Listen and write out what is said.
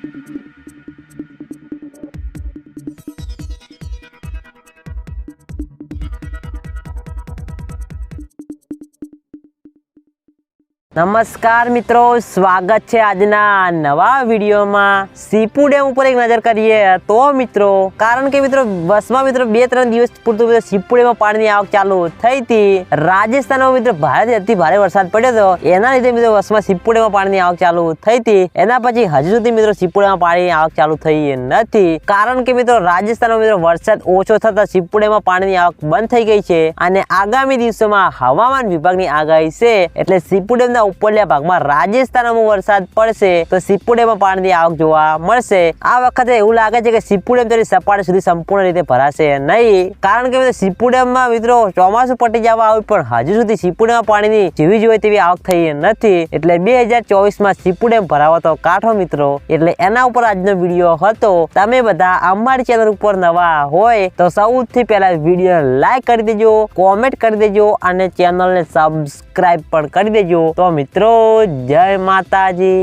Thank you. નમસ્કાર મિત્રો, સ્વાગત છે આજના નવા વિડીયોમાં. સીપુ ડેમ ઉપર એક નજર કરીએ તો મિત્રો, કારણ કે મિત્રો બસમાં મિત્રો બે ત્રણ દિવસ પૂરતું સીપુ ડેમમાં પાણીની આવક ચાલુ થઈ હતી. રાજસ્થાનમાં મિત્રો ભારે અતિ ભારે વરસાદ પડ્યો હતો. એના લીધે મિત્રો બસમાં સીપુ ડેમમાં પાણીની આવક ચાલુ થઈ હતી. એના પછી હજુ સુધી મિત્રો સીપુ ડેમમાં પાણીની આવક ચાલુ થઈ નથી. કારણ કે મિત્રો, રાજસ્થાનમાં મિત્રો વરસાદ ઓછો થતા સીપુ ડેમમાં પાણીની આવક બંધ થઈ ગઈ છે. અને આગામી દિવસોમાં હવામાન વિભાગની આગાહી છે. એટલે સીપુ ડેમના ઉપરલા ભાગમાં રાજસ્થાનમાં વરસાદ પડશે, તો સિપુડેમાં પાણીની આવક જોવા મળશે. આ વખતે એવું લાગે છે કે સિપુડેમ તેની સપાટી સુધી સંપૂર્ણ રીતે ભરાશે નહીં. કારણ કે મિત્રો મિત્રો ચોમાસું પટી જવા આવ્યું, પણ હજુ સુધી સિપુડેમાં પાણીની જેવી જોઈએ તેવી આવક થઈ નથી. એટલે બે હજાર ચોવીસમાં સિપુડેમ ભરાવો તો કાંઠો મિત્રો, એટલે એના ઉપર આજનો વીડિયો હતો. તમે બધા અમારી ચેનલ ઉપર નવા હોય, તો સૌથી પહેલા વીડિયો લાઈક કરી દેજો, કોમેન્ટ કરી દેજો, અને ચેનલને સબસ્ક્રાઇબ પણ કરી દેજો. તો મિત્રો જય માતાજી.